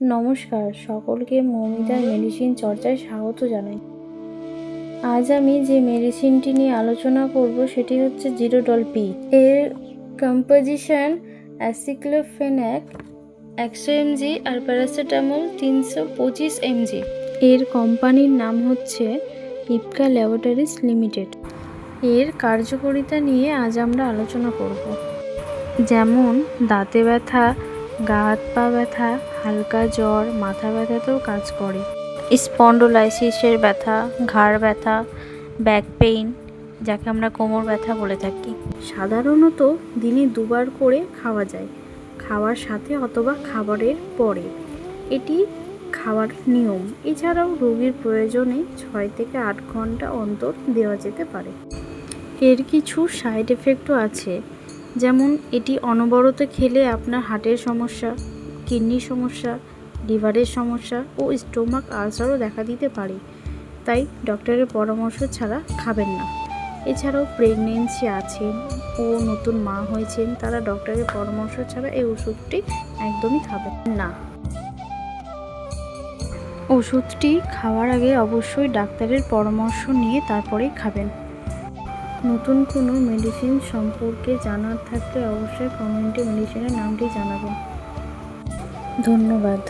নমস্কার, সকলকে মৌমিতার মেডিসিন চর্চায় স্বাগত জানাই। আজ আমি যে মেডিসিনটি নিয়ে আলোচনা করব সেটি হচ্ছে জিরোডল পি। এর কম্পোজিশন অ্যাসিক্লোফেনাক একশো এমজি আর প্যারাসিটামল তিনশো পঁচিশ এমজি। এর কোম্পানির নাম হচ্ছে ইপকা ল্যাবরেটরিজ লিমিটেড। এর কার্যকারিতা নিয়ে আজ আমরা আলোচনা করব। যেমন, দাঁতে ব্যথা গা হাত পা ব্যথা, হালকা জ্বর, মাথা ব্যথাতেও কাজ করে। স্পন্ডোলাইসিসের ব্যথা, ঘাড় ব্যথা, ব্যাক পেইন, যাকে আমরা কোমর ব্যথা বলে থাকি। সাধারণত দিনে দুবার করে খাওয়া যায়, খাওয়ার সাথে অথবা খাবারের পরে। এটি খাওয়ার নিয়ম। এছাড়াও রোগীর প্রয়োজনে ছয় থেকে আট ঘণ্টা অন্তর দেওয়া যেতে পারে। এর কিছু সাইড এফেক্টও আছে। যেমন এটি অনবরত খেলে আপনার হার্টের সমস্যা, কিডনির সমস্যা, লিভারের সমস্যা ও স্টোমাক আলসারও দেখা দিতে পারে। তাই ডক্টরের পরামর্শ ছাড়া খাবেন না। এছাড়াও প্রেগনেন্সি আছেন ও নতুন মা হয়েছেন, তারা ডক্টরের পরামর্শ ছাড়া এই ওষুধটি একদমই খাবেন না। ওষুধটি খাওয়ার আগে অবশ্যই ডাক্তারের পরামর্শ নিয়ে তারপরেই খাবেন। নতুন কোনো মেডিসিন সম্পর্কে জানার থাকলে অবশ্যই কমেন্টে মেডিসিনের নামটি জানাবেন। ধন্যবাদ।